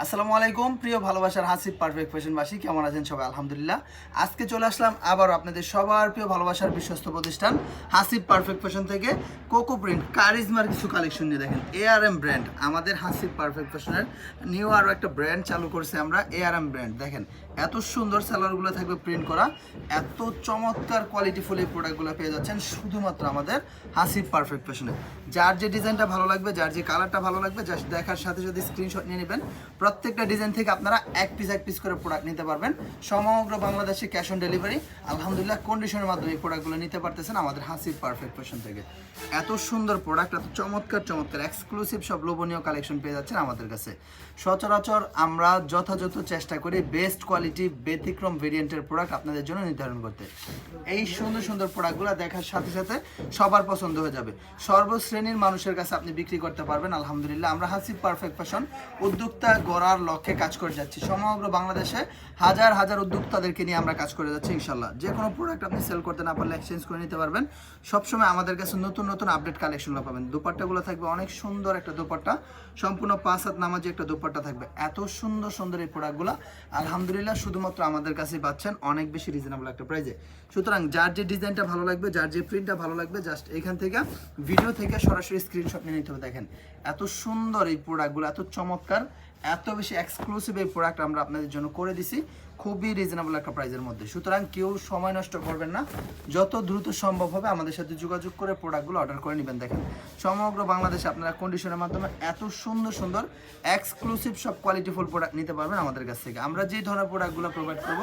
আসসালামু আলাইকুম, প্রিয় ভালোবাসার হাসিব পারফেক্ট ফ্যাশনবাসী কেমন আছেন সবাই? আলহামদুলিল্লাহ। আজকে চলে আসলাম আবার আপনাদের সবার প্রিয় ভালোবাসার বিশ্বস্ত প্রতিষ্ঠান, হাসিব পারফেক্ট ফ্যাশন থেকে। কোকো প্রিন্ট কারিজমার কিছু কালেকশন নিয়ে দেখেন। এআরএম ব্র্যান্ড আমাদের হাসিব পারফেক্ট ফ্যাশনের নিউ আরও একটা ব্র্যান্ড চালু করেছে আমরা এআরএম ব্র্যান্ড দেখেন, এত সুন্দর সালোয়ারগুলো থাকবে প্রিন্ট করা, এত চমৎকার কোয়ালিটিফুল এই প্রোডাক্টগুলো পেয়ে যাচ্ছেন শুধুমাত্র আমাদের হাসিব পারফেক্ট ফ্যাশনে যার যে ডিজাইনটা ভালো লাগবে, যার যে কালারটা ভালো লাগবে জাস্ট দেখার সাথে সাথে স্ক্রিনশট নিয়ে নেবেন। প্রত্যেকটা ডিজাইন থেকে আপনারা এক পিস এক পিস করে প্রোডাক্ট নিতে পারবেন। সমগ্র বাংলাদেশে ক্যাশ অন ডেলিভারি আলহামদুলিল্লাহ কন্ডিশনের মাধ্যমে এই প্রোডাক্টগুলো নিতে পারতেছেন আমাদের হাসিব পারফেক্ট ফ্যাশন থেকে। এত সুন্দর প্রোডাক্ট এত চমৎকার চমৎকার এক্সক্লুসিভ সব লোভনীয় কালেকশন পেয়ে যাচ্ছেন আমাদের কাছে। সচরাচর আমরা যথাযথ চেষ্টা করি বেস্ট কোয়ালিটি ব্যতিক্রম ভেরিয়েন্টের প্রোডাক্ট আপনাদের জন্য নির্ধারণ করতে। এই সুন্দর সুন্দর প্রোডাক্টগুলো দেখার সাথে সাথে সবার পছন্দ হয়ে যাবে। সর্বশ্রেণীর মানুষের কাছে আপনি বিক্রি করতে পারবেন। আলহামদুলিল্লাহ, আমরা হাসিব পারফেক্ট ফ্যাশন উদ্যোক্তা গড়ার লক্ষ্যে কাজ করে যাচ্ছি। সমগ্র বাংলাদেশে হাজার হাজার উদ্যোক্তাদেরকে নিয়ে আমরা কাজ করে যাচ্ছি, ইনশাল্লাহ। যে কোনো প্রোডাক্ট আপনি সেল করতে না পারলে এক্সচেঞ্জ করে নিতে পারবেন। সবসময় আমাদের কাছে নতুন নতুন আপডেট কালেকশনগুলো পাবেন। দুপাট্টাগুলো থাকবে, অনেক সুন্দর একটা দুপাট্টা। সম্পূর্ণ পাঁচ হাত নামাজি একটা দুপাট্টা থাকবে। এত সুন্দর সুন্দর এই প্রোডাক্টগুলো আলহামদুলিল্লাহ, শুধুমাত্র আমাদের কাছেই পাচ্ছেন অনেক বেশি রিজনেবল একটা প্রাইজে সুতরাং যার যে ডিজাইনটা ভালো লাগবে, যার যে প্রিন্টটা ভালো লাগবে জাস্ট এখান থেকে ভিডিও থেকে সরাসরি স্ক্রিনশট নিয়ে নিতে হবে। দেখেন, এত সুন্দর এই প্রোডাক্টগুলো এত চমৎকার। এত বেশি এক্সক্লুসিভ এই প্রোডাক্ট আমরা আপনাদের জন্য করে দিছি। খুবই রিজনেবল একটা প্রাইজের মধ্যে। সুতরাং কেউ সময় নষ্ট করবেন না। যত দ্রুত সম্ভব হবে আমাদের সাথে যোগাযোগ করে প্রোডাক্টগুলো অর্ডার করে নেবেন। দেখেন, সমগ্র বাংলাদেশে আপনারা কন্ডিশনের মাধ্যমে এত সুন্দর সুন্দর এক্সক্লুসিভ সব কোয়ালিটিফুল প্রোডাক্ট নিতে পারবেন আমাদের কাছ থেকে। আমরা যে ধরনের প্রোডাক্টগুলো প্রোভাইড করব,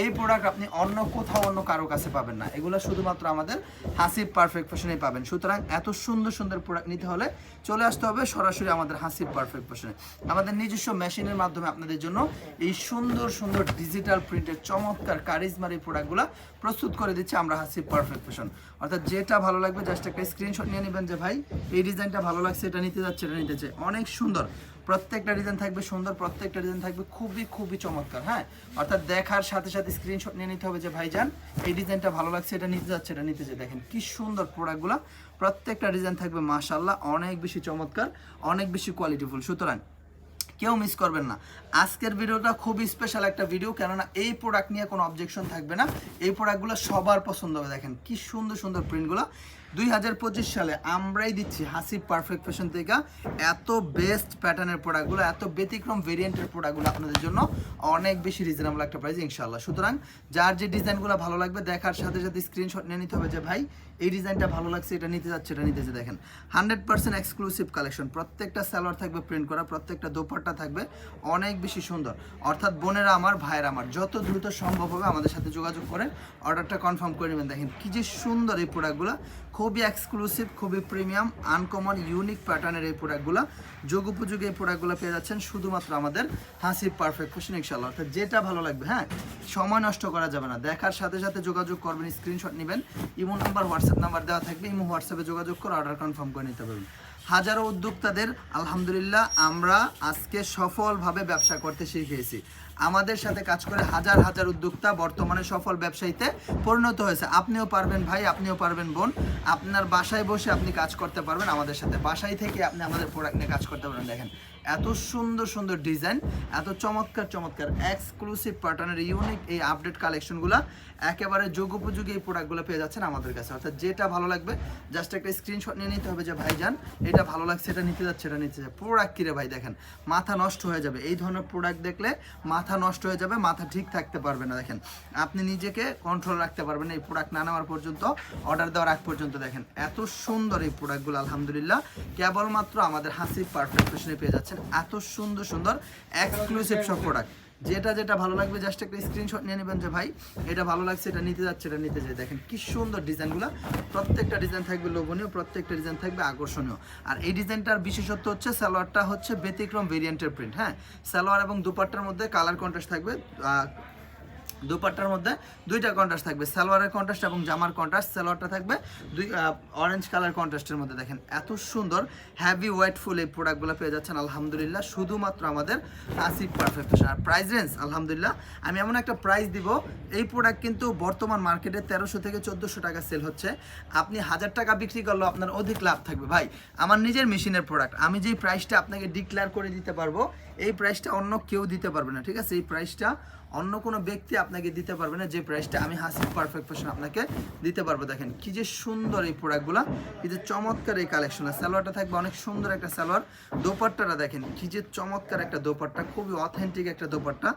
এই প্রোডাক্ট আপনি অন্য কোথাও, অন্য কারও কাছে পাবেন না। এগুলো শুধুমাত্র আমাদের হাসিব পারফেক্ট ফ্যাশনেই পাবেন। সুতরাং এত সুন্দর সুন্দর প্রোডাক্ট নিতে হলে চলে আসতে হবে সরাসরি আমাদের হাসিব পারফেক্ট ফ্যাশনে আমাদের নিজস্ব মেশিনের মাধ্যমে আপনাদের জন্য এই সুন্দর সুন্দর ডিজিটাল প্রিন্টের চমৎকার কারিজমার এই প্রোডাক্টগুলো প্রস্তুত করে দিচ্ছে আমরা হাসি পারফেক্ট ফ্যাশন অর্থাৎ যেটা ভালো লাগবে জাস্ট একটা স্ক্রিনশট নিয়ে নেবেন যে, ভাই, এই ডিজাইনটা ভালো লাগছে, এটা নিতে যাচ্ছে, এটা নিতে চাই অনেক সুন্দর। প্রত্যেকটা ডিজাইন থাকবে সুন্দর, প্রত্যেকটা ডিজাইন থাকবে খুবই খুবই চমৎকার হ্যাঁ? অর্থাৎ দেখার সাথে সাথে স্ক্রিনশট নিয়ে নিতে হবে যে ভাইজান এই ডিজাইনটা ভালো লাগছে, এটা নিতে যাচ্ছে, এটা নিতে চাই দেখেন কি সুন্দর প্রোডাক্টগুলো প্রত্যেকটা ডিজাইন থাকবে মাশাল্লাহ অনেক বেশি চমৎকার, অনেক বেশি কোয়ালিটিফুল সুতরাং কেউ মিস করবেন না। আজকের ভিডিওটা খুব স্পেশাল একটা ভিডিও কেননা এই প্রোডাক্ট নিয়ে কোনো অবজেকশন থাকবে না। এই প্রোডাক্টগুলো সবার পছন্দ হবে। দেখেন কি সুন্দর সুন্দর প্রিন্টগুলো দুই হাজার পঁচিশ সালে আমরাই দিচ্ছি হাসি পারফেক্ট ফ্যাশন থেকে এত বেস্ট প্যাটার্নের প্রোডাক্টগুলো এত ব্যতিক্রম ভেরিয়েন্টের প্রোডাক্টগুলো আপনাদের জন্য অনেক বেশি রিজনেবল একটা প্রাইস ইনশাল্লাহ সুতরাং যার যে ডিজাইনগুলো ভালো লাগবে, দেখার সাথে সাথে স্ক্রিনশট নিয়ে নিতে হবে যে, ভাই, এই ডিজাইনটা ভালো লাগছে, এটা নিতে যাচ্ছে, এটা নিতে নিতেছে দেখেন হান্ড্রেড পার্সেন্ট এক্সক্লুসিভ কালেকশন প্রত্যেকটা সালোয়ার থাকবে প্রিন্ট করা, প্রত্যেকটা দোপাট্টা থাকবে, অনেক বেশি সুন্দর। অর্থাৎ বোনেরা আমার, ভাইয়েরা আমার, যত দ্রুত সম্ভব হবে আমাদের সাথে যোগাযোগ করে অর্ডারটা কনফার্ম করে নেবেন। দেখেন, কি যে সুন্দর এই প্রোডাক্টগুলো খুবই এক্সক্লুসিভ খুবই প্রিমিয়াম আনকমন ইউনিক প্যাটার্নের এই প্রোডাক্টগুলো যোগ উপযোগী এই প্রোডাক্টগুলো পেয়ে যাচ্ছেন শুধুমাত্র আমাদের হাসি পারফেক্ট ফ্যাশন ইনশাল্লাহ অর্থাৎ যেটা ভালো লাগবে হ্যাঁ? সময় নষ্ট করা যাবে না। দেখার সাথে সাথে যোগাযোগ করবেন স্ক্রিনশট নেবেন। ইমো নাম্বার হোয়াটসঅ্যাপ নাম্বার দেওয়া থাকবে। ইমো হোয়াটসঅ্যাপে যোগাযোগ করে অর্ডার কনফার্ম করে নিতে পারবেন। হাজারো উদ্যোক্তাদের, আলহামদুলিল্লাহ, আমরা আজকে সফলভাবে ব্যবসা করতে শিখিয়েছি। আমাদের সাথে কাজ করে হাজার হাজার উদ্যোক্তা বর্তমানে সফল ব্যবসায়ীতে পরিণত হয়েছে। আপনিও পারবেন ভাই, আপনিও পারবেন বোন। আপনার বাসায় বসে আপনি কাজ করতে পারবেন আমাদের সাথে। বাসায় থেকে আপনি আমাদের প্রোডাক্ট নিয়ে কাজ করতে পারবেন। দেখেন এত সুন্দর সুন্দর ডিজাইন এত চমৎকার চমৎকার এক্সক্লুসিভ প্যাটার্নের ইউনিক এই আপডেট কালেকশনগুলো একেবারে যোগ উপযোগী এই প্রোডাক্টগুলো পেয়ে যাচ্ছেন আমাদের কাছে। অর্থাৎ যেটা ভালো লাগবে জাস্ট একটা স্ক্রিনশট নিয়ে নিতে হবে যে ভাই যান এটা ভালো লাগছে, এটা নিতে যাচ্ছে, এটা নিতে যাচ্ছে। প্রোডাক্ট কিরে ভাই, দেখেন, মাথা নষ্ট হয়ে যাবে। এই ধরনের প্রোডাক্ট দেখলে মাথা নষ্ট হয়ে যাবে, মাথা ঠিক থাকতে পারবে না। দেখেন, আপনি নিজেকে কন্ট্রোল রাখতে পারবেন এই প্রোডাক্ট না নেওয়ার পর্যন্ত অর্ডার দেওয়ার আগ পর্যন্ত। দেখেন, এত সুন্দর এই প্রোডাক্টগুলো আলহামদুলিল্লাহ, কেবলমাত্র আমাদের হাসি পারফেক্ট পেয়ে যাচ্ছেন এত সুন্দর সুন্দর এক্সক্লুসিভ সব প্রোডাক্ট যেটা যেটা ভালো লাগবে জাস্ট একটা স্ক্রিনশট নিয়ে নেবেন যে, ভাই, এটা ভালো লাগছে, এটা নিতে যাচ্ছে, এটা নিতে যাই দেখেন কি সুন্দর ডিজাইনগুলো। প্রত্যেকটা ডিজাইন থাকবে লোভনীয়, প্রত্যেকটা ডিজাইন থাকবে আকর্ষণীয়। আর এই ডিজাইনটার বিশেষত্ব হচ্ছে, সালোয়ারটা হচ্ছে ব্যতিক্রম ভেরিয়েন্টের প্রিন্ট হ্যাঁ? সালোয়ার এবং দুপাট্টার মধ্যে কালার কন্ট্রাস্ট থাকবে দুপাট্টার মধ্যে দুইটা কন্ট্রাস্ট থাকবে। সালোয়ারের কন্ট্রাস্ট এবং জামার কন্ট্রাস্ট সালোয়ারটা থাকবে দুই অরেঞ্জ কালার কন্ট্রাস্টের মধ্যে দেখেন। এত সুন্দর হ্যাভি ওয়েটফুল এই প্রোডাক্টগুলো পেয়ে যাচ্ছেন, আলহামদুলিল্লাহ। শুধুমাত্র আমাদের আসিফ পারফেক্ট আর প্রাইস রেঞ্জ আলহামদুলিল্লাহ। আমি এমন একটা প্রাইস দিব, এই প্রোডাক্ট কিন্তু বর্তমান মার্কেটে তেরোশো থেকে চোদ্দোশো টাকা সেল হচ্ছে। আপনি হাজার টাকা বিক্রি করলেও আপনার অধিক লাভ থাকবে। ভাই, আমার নিজের মেশিনের প্রোডাক্ট আমি যেই প্রাইসটা আপনাকে ডিক্লেয়ার করে দিতে পারব এই প্রাইসটা অন্য কেউ দিতে পারবে না, ঠিক আছে? এই প্রাইসটা অন্য কোনো ব্যক্তি আপনাকে দিতে পারবে না, যে প্রাইসটা আমি হাসিব পারফেক্ট ফ্যাশন আপনাকে দিতে পারব। দেখেন, কি যে সুন্দর এই প্রোডাক্টগুলো কি যে চমৎকার এই কালেকশন সালোয়ারটা থাকবে অনেক সুন্দর একটা সালোয়ার। দোপাট্টাটা দেখেন, কি যে চমৎকার একটা দোপাট্টা, খুবই অথেন্টিক একটা দোপাট্টা।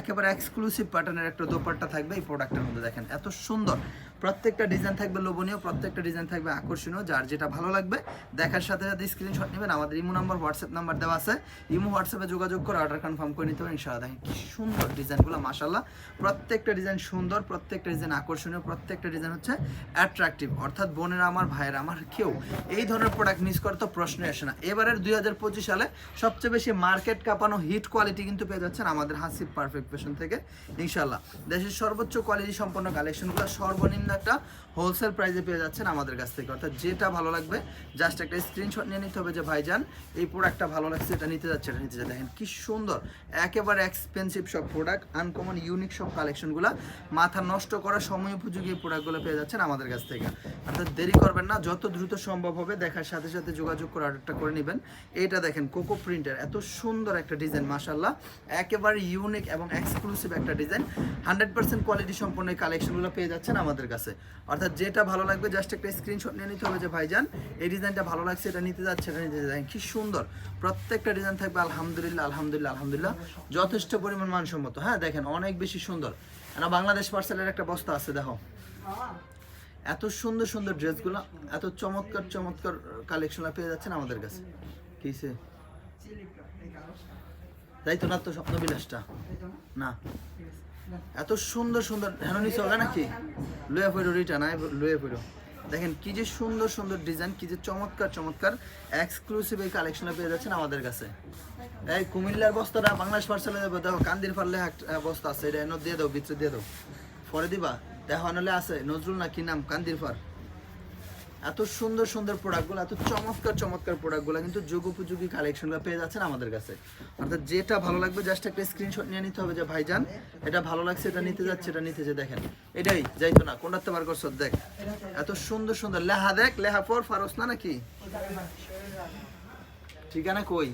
একেবারে এক্সক্লুসিভ প্যাটার্নের একটা দোপাট্টা থাকবে এই প্রোডাক্টের মধ্যে, দেখেন, এত সুন্দর। প্রত্যেকটা ডিজাইন থাকবে লোভনীয়, প্রত্যেকটা ডিজাইন থাকবে আকর্ষণীয়, যার যেটা ভালো লাগবে, দেখার সাথে সাথে স্ক্রিনশট নেবেন। আমাদের ইমো নাম্বার হোয়াটসঅ্যাপ নাম্বার দেওয়া আছে। ইমো হোয়াটসঅ্যাপে যোগাযোগ করে অর্ডার কনফার্ম করে নিতে পারেন। ইনশাআল্লাহ দেখেন সুন্দর ডিজাইনগুলো মাশাল্লাহ প্রত্যেকটা ডিজাইন সুন্দর, প্রত্যেকটা ডিজাইন আকর্ষণীয়, প্রত্যেকটা ডিজাইন হচ্ছে অ্যাট্রাকটিভ অর্থাৎ বোনেরা আমার, ভাইয়েরা আমার, কেউ এই ধরনের প্রোডাক্ট মিস করার তো প্রশ্নই আসে না। এবারের দুই হাজার পঁচিশ সালে সবচেয়ে বেশি মার্কেট কাঁপানো হিট কোয়ালিটি কিন্তু পেয়ে যাচ্ছেন আমাদের হাসিব পারফেক্ট ফ্যাশন থেকে। ইনশাল্লাহ দেশের সর্বোচ্চ কোয়ালিটি সম্পন্ন কালেকশনগুলো সর্বনিম্ন একটা হোলসেল প্রাইসে পেয়ে যাচ্ছেন আমাদের কাছ থেকে। অর্থাৎ যেটা ভালো লাগবে জাস্ট একটা স্ক্রিনশট নিয়ে নিতে হবে যে ভাইজান, এই প্রোডাক্টটা ভালো লাগছে, এটা নিতে যাচ্ছে, এটা নিতে যাচ্ছে। দেখেন কি সুন্দর, একেবারে এক্সপেন্সিভ সব প্রোডাক্ট আনকমন ইউনিক সব কালেকশনগুলো মাথা নষ্ট করার সময় উপযোগী এই প্রোডাক্টগুলো পেয়ে যাচ্ছেন আমাদের কাছ থেকে। অর্থাৎ দেরি করবেন না, যত দ্রুত সম্ভব হবে, দেখার সাথে সাথে যোগাযোগ করে অর্ডারটা করে নেবেন। এটা দেখেন কোকো প্রিন্টের এত সুন্দর একটা ডিজাইন মাসাল্লাহ একেবারে ইউনিক এবং এক্সক্লুসিভ একটা ডিজাইন হান্ড্রেড পার্সেন্ট কোয়ালিটি সম্পন্ন এই কালেকশনগুলো পেয়ে যাচ্ছেন আমাদের কাছে অর্থাৎ যেটা ভালো লাগবে জাস্ট একটা স্ক্রিনশট নিয়ে নিতে হবে যে ভাইজান এই ডিজাইনটা ভালো লাগছে এটা নিতে যাচ্ছে এটা নিতে যাচ্ছে। কি সুন্দর। প্রত্যেকটা ডিজাইন থাকবে আলহামদুলিল্লাহ আলহামদুলিল্লাহ আলহামদুলিল্লাহ। যথেষ্ট পরিমাণ মানসম্মত। হ্যাঁ দেখেন অনেক বেশি সুন্দর। না বাংলাদেশ পার্সেলের একটা বস্তা আছে দেখো। এত সুন্দর সুন্দর ড্রেসগুলো এত চমৎকার চমৎকার কালেকশন পেয়ে যাচ্ছেন আমাদের কাছে। কিসে তাই তো না তো স্বপ্নবিলাসটা? না? এত সুন্দর সুন্দর হেন চলে নাকি? লুয়ে পড়ো রিটা নাই লুয়ে পড়ো। দেখেন কি যে সুন্দর সুন্দর ডিজাইন কি যে চমৎকার চমৎকার এক্সক্লুসিভ এই কালেকশনে পেয়ে যাচ্ছেন আমাদের কাছে। এই কুমিল্লার বস্তাটা বাংলাদেশ পার্সেলে দেবো, দেখো, কান্দির পারলে বস্তা আছে, এটা এনে দিয়ে দাও বিচ্ছে দিয়ে দাও। পরে দিবা? দেখো নাহলে আছে, নজরুল না কি নাম? কান্দির ফার এত সুন্দর সুন্দর প্রোডাক্টগুলো এত চমৎকার চমৎকার প্রোডাক্টগুলো কিন্তু যুগোপযোগী কালেকশনগুলো পেয়ে যাচ্ছেন আমাদের কাছে। অর্থাৎ যেটা ভালো লাগবে জাস্ট একটা স্ক্রিনশট নিয়ে নিতে হবে যে, ভাইজান, এটা ভালো লাগছে, এটা নিতে যাচ্ছে, এটা নিতে যে, দেখেন। এটাই, যাইতো না কোনটাতে বার করছ দেখ। এত সুন্দর সুন্দর, লেহা দেখ, লেহা পর ফারস না নাকি? ঠিকানা কই?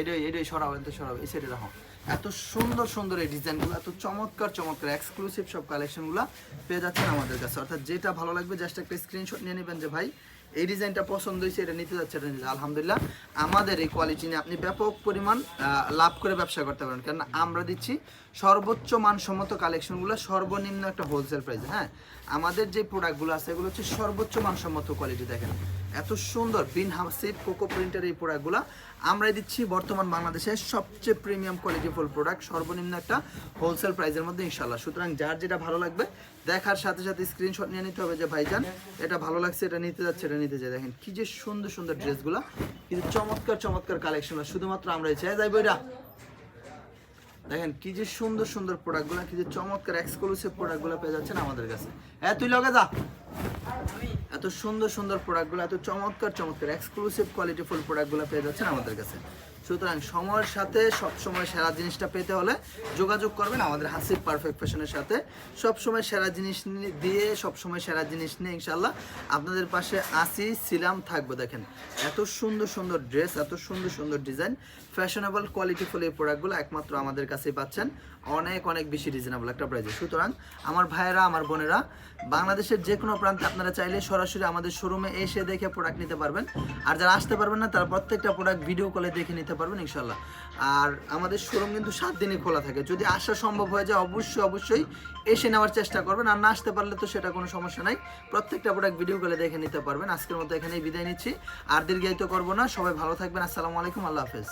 এটাই এটাই সরাও এত সরাও, এই সাইডে রাখো। এত সুন্দর সুন্দর এই ডিজাইনগুলো এত চমৎকার চমৎকার এক্সক্লুসিভ সব কালেকশনগুলো পেয়ে যাচ্ছেন আমাদের কাছে। অর্থাৎ যেটা ভালো লাগবে জাস্ট একটা স্ক্রিনশট নিয়ে নেবেন যে, ভাই, এই ডিজাইনটা পছন্দ হয়েছে, এটা নিতে যাচ্ছে, এটা নিতে আলহামদুলিল্লাহ, আমাদের এই কোয়ালিটি নিয়ে আপনি ব্যাপক পরিমাণ লাভ করে ব্যবসা করতে পারেন। কারণ আমরা দিচ্ছি সর্বোচ্চ মানসম্মত কালেকশনগুলো সর্বনিম্ন একটা হোলসেল প্রাইসে হ্যাঁ? আমাদের যে প্রোডাক্টগুলো আছে, এগুলো হচ্ছে সর্বোচ্চ মানসম্মত কোয়ালিটি দেখেন। এত সুন্দর বিন হামসিপ কোকো প্রিন্টের এই প্রোডাক্টগুলো আমরাই দিচ্ছি বর্তমান বাংলাদেশের সবচেয়ে প্রিমিয়াম কোয়ালিটিফুল প্রোডাক্ট সর্বনিম্ন একটা হোলসেল প্রাইসের মধ্যে ইনশাল্লাহ সুতরাং যার যেটা ভালো লাগবে, দেখার সাথে সাথে স্ক্রিনশট নিয়ে নিতে হবে যে ভাইজান, এটা ভালো লাগছে, এটা নিতে যাচ্ছে, এটা নিতে যায় দেখেন কি যে সুন্দর সুন্দর ড্রেসগুলো কিন্তু চমৎকার চমৎকার কালেকশন শুধুমাত্র আমরাই চাই, যাই বইটা দেখেন কি যে সুন্দর সুন্দর প্রোডাক্টগুলো কি যে চমৎকার এক্সক্লুসিভ প্রোডাক্টগুলো পেয়ে যাচ্ছেন আমাদের কাছে। হ্যাঁ তুই লগে যা। সুন্দর সুন্দর প্রোডাক্টগুলো এত চমৎকার চমৎকার এক্সক্লুসিভ কোয়ালিটিফুল প্রোডাক্টগুলো পেয়ে যাচ্ছেন আমাদের কাছে। সুতরাং সময়ের সাথে সব সময় সেরা জিনিসটা পেতে হলে যোগাযোগ করবেন আমাদের হাসিব পারফেক্ট ফ্যাশনের সাথে। সব সময় সেরা জিনিস দিয়ে সব সময় সেরা জিনিস নিয়ে ইনশাল্লাহ আপনাদের পাশে আসি ছিলাম, থাকব, দেখেন। এত সুন্দর সুন্দর ড্রেস, এত সুন্দর সুন্দর ডিজাইন। ফ্যাশনেবল, কোয়ালিটিফুল এই প্রোডাক্টগুলো একমাত্র আমাদের কাছেই পাচ্ছেন। অনেক অনেক বেশি রিজনেবল একটা প্রাইসে সুতরাং আমার ভাইয়েরা, আমার বোনেরা, বাংলাদেশের যে কোনো প্রান্তে আপনারা চাইলে সরাসরি আমাদের শোরুমে এসে দেখে প্রোডাক্ট নিতে পারবেন। আর যারা আসতে পারবেন না, তারা প্রত্যেকটা প্রোডাক্ট ভিডিও কলে দেখে নিতে পারবেন ইনশাল্লাহ আর আমাদের শোরুম কিন্তু সাত দিনই খোলা থাকে। যদি আসা সম্ভব হয়ে যায়, অবশ্যই অবশ্যই এসে নেওয়ার চেষ্টা করবেন। আর না আসতে পারলে তো সেটা কোনো সমস্যা নাই। প্রত্যেকটা প্রোডাক্ট ভিডিও কলে দেখে নিতে পারবেন। আজকের মতো এখানেই বিদায় নিচ্ছি। আর দীর্ঘায়িত করব না। সবাই ভালো থাকবেন। আসসালামু আলাইকুম। আল্লাহ হাফেজ।